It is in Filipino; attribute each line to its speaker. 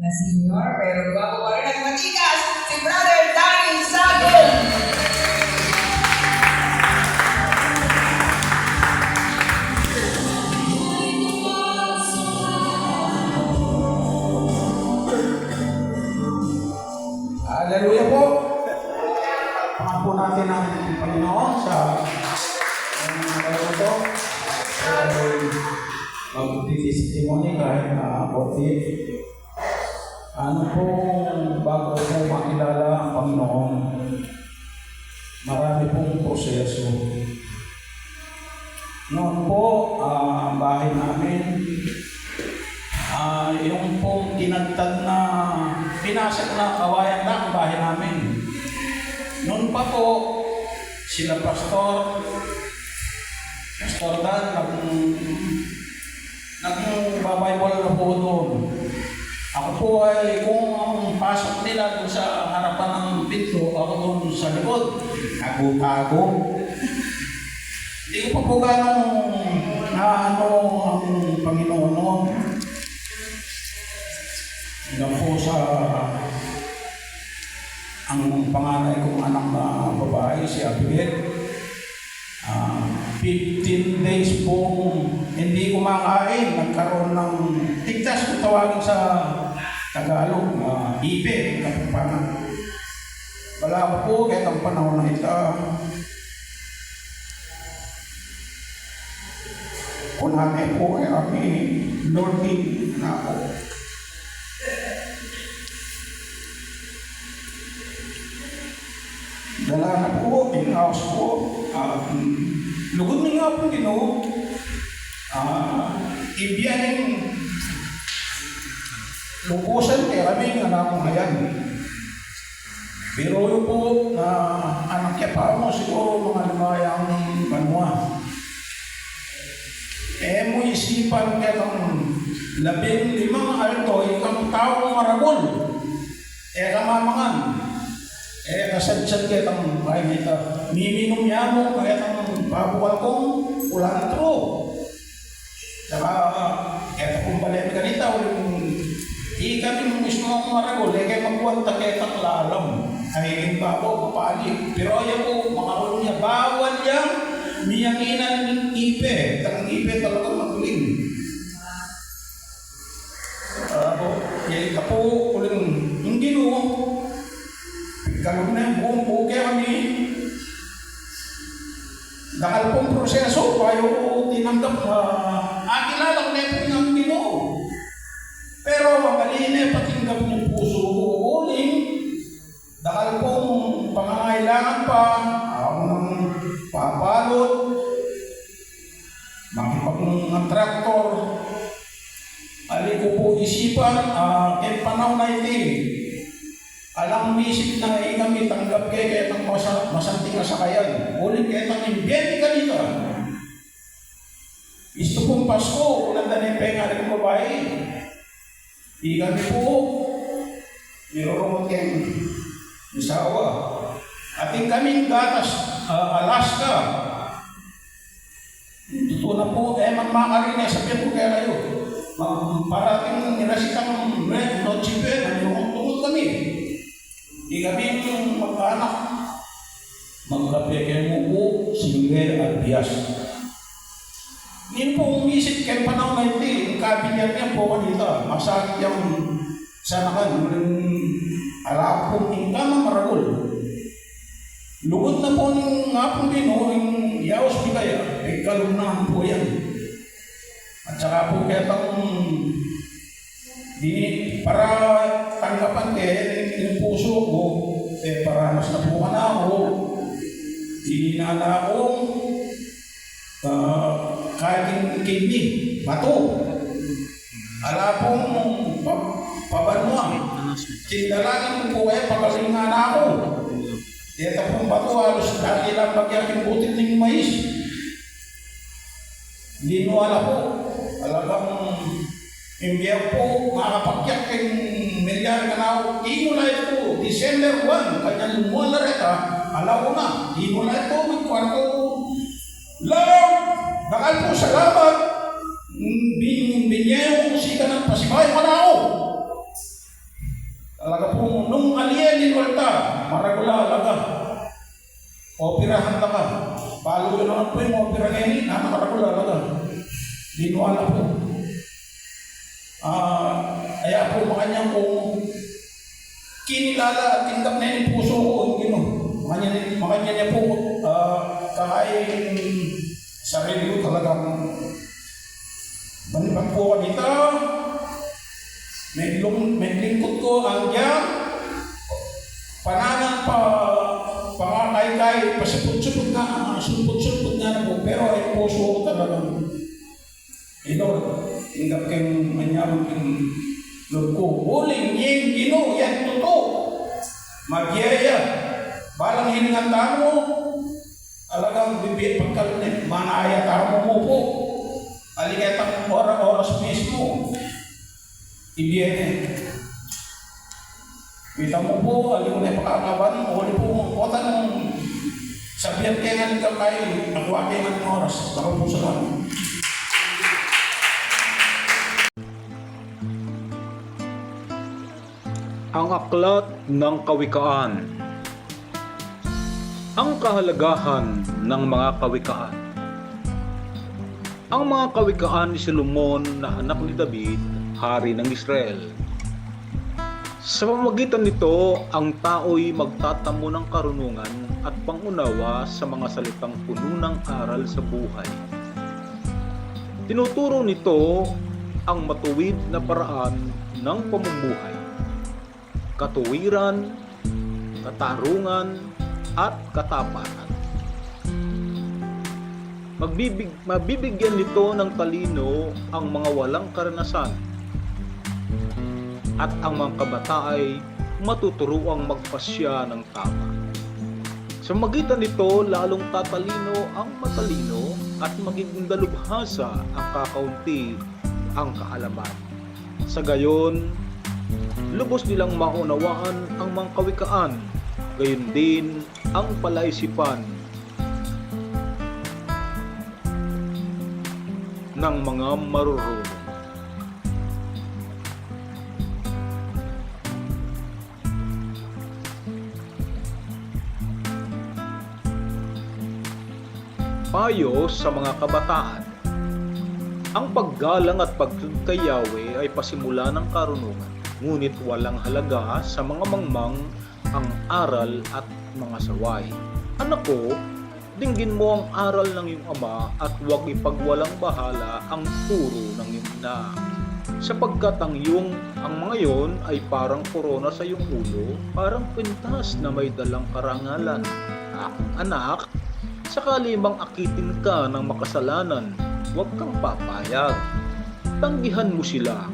Speaker 1: na senior, pero bago pa rin ang matikas, si Brother Danny Sagong.
Speaker 2: Hallelujah po. Pangan po natin ang Panginoon sa ito. Ay mag-testimony kahit na konti. Ano po bago po makilala ang Panginoon? Marami pong proseso. Noon po, ang bahay namin, Ah, yung pong tinagtad na pinasok na kawayan lang ang bahay namin. Noon pa po, sila pastor, pastor Dan, nag, nagbabible na po doon. Ako po ay kung ang pasok nila doon sa harapan ng pinto, ako doon sa likod, tago-tago. Hindi ko pa po ganong na ano ang Panginoon noon. Hanggang po sa ang panganay kong anak na babae, si Abigail. Ah, 15 days pong hindi kumakain, nagkaroon ng tigtas kung tawagin sa Tagalog, uh, ipe, kapapanan. Wala po, kahit ang panahon na ito, kunanay po ay kami, learning na ako. Dala na po, in-house po. Uh, lugod na nga po, Ginoo. Ah, ibiyanin lubusan kay kami nga na akong hayan. Pero yun po na anak niya pa mo siguro mga limayang banwa. Eh mo isipan kaya kang labing limang alto, ikang taong maragol. Eh kamamangan. Eh, kasadsad kaya kang kaya nito. Miminom niya mo kaya kang babuwal kong kulantro. Saka, kaya kung balik ka nito, di kami mo mismo ang maragol, eh kaya magwanta kaya kang lalam. Ay, yung babo, papali. Pero ayaw ko, makakulong niya, bawal yan. Miyanginan ng ipe. Tangang ipe talaga magaling. Ako, kaya ka po, kuling, hindi no, Ganun na yung buong buke kami. Dahil pong proseso, ko tinanggap na akilala ko na yung Ginoo. Pero magalina patinggap ng puso ko uling. Dahil pong pangangailangan pa, ako nang papalot, makipag ng traktor, ali ko po isipan, uh, kaya panahon na iti, alam misip na ay kami tanggap kay kaya ng masa, masanting na sakayan. Ulit kaya ng imbyen ka dito. Isto pong Pasko, ulan na ng penga ng babae. Di kami po, niroromot kayong isawa. Ating kaming gatas, ah, Alaska. Totoo na po, eh, magmakarin eh, sabihin ko kaya kayo. Mag- Parating nilasitang red, no chipen, ano tungkol kami. Di kami yung mag-anak. Magkape kayo mo po, single at bias. Hindi po kayo panahon na ito eh. Yung kabinet niya po kanita. Masakit yung sanakan. Yung alap na maragol. Lugod na po ng nga po din o yung yaos bigaya. Eh kalunahan po yan. At saka po kaya tang di para tanggapan kaya yung puso ko, eh paranas na po ka na ako. Hindi na akong uh, kahit yung kidney, bato. Ala pong pa, pabanuan. Tindalangin ko po kaya pagaling nga na ako. Dito pong bato, halos dati lang bagyan yung butit ng mais. Hindi mo alam po. Alagang Imbiya po, makakapagyak kay milyar ka na na ito, December 1, kanyang lumuan na reta, alaw na, na ito, magkuhan ko. Lord, bakal po naman po yung opera ngayon, na maragula alaga. Dinuala po. Ah, kaya po makanya kung kinilala at tindak na yung puso ko, hindi no. Makanya, makanya niya po, ah, kakain sarili ko talagang Manibang po kanita, may, lung, may lingkod ko ang diyan, pananang pa, pangakay-kay, pasipot-sipot na, supot-supot na po, pero ay puso ko talagang, eh Lord, tingap kayong manyamang king Lord ko, huling yin gino, yan totoo, magyaya, balang hiningan mo, alagang bibit pagkalunin, manaya tamo mo po, aliketang oras-oras mismo, ibiyen. Kita mo po, ali mo na pakakaban, o ali po, kota nung sabihan kayo nito kayo, nakuha kayo ng oras, baka po sa kami.
Speaker 3: Ang aklat ng kawikaan. Ang kahalagahan ng mga kawikaan. Ang mga kawikaan ni Solomon na anak ni David, hari ng Israel. Sa pamamagitan nito, ang tao'y magtatamo ng karunungan pangunawa sa mga salitang puno ng aral sa buhay. Tinuturo nito ang matuwid na paraan ng pamumuhay katuwiran, katarungan, at katapatan. Magbibig, mabibigyan nito ng talino ang mga walang karanasan at ang mga kabata ay matuturuang magpasya ng tama. Sa magitan nito, lalong tatalino ang matalino at magiging dalubhasa ang kakaunti ang kaalaman. Sa gayon, lubos nilang maunawaan ang mga kawikaan, gayon din ang palaisipan ng mga marurunong. Payo sa mga kabataan Ang paggalang at pagkakayawe ay pasimula ng karunungan ngunit walang halaga sa mga mangmang ang aral at mga saway. Anak ko, dinggin mo ang aral ng iyong ama at huwag ipagwalang bahala ang turo ng iyong ina. Sapagkat ang iyong ang mga yon ay parang korona sa iyong ulo, parang pintas na may dalang karangalan. Aking anak, sakali mang akitin ka ng makasalanan, huwag kang papayag. Tanggihan mo sila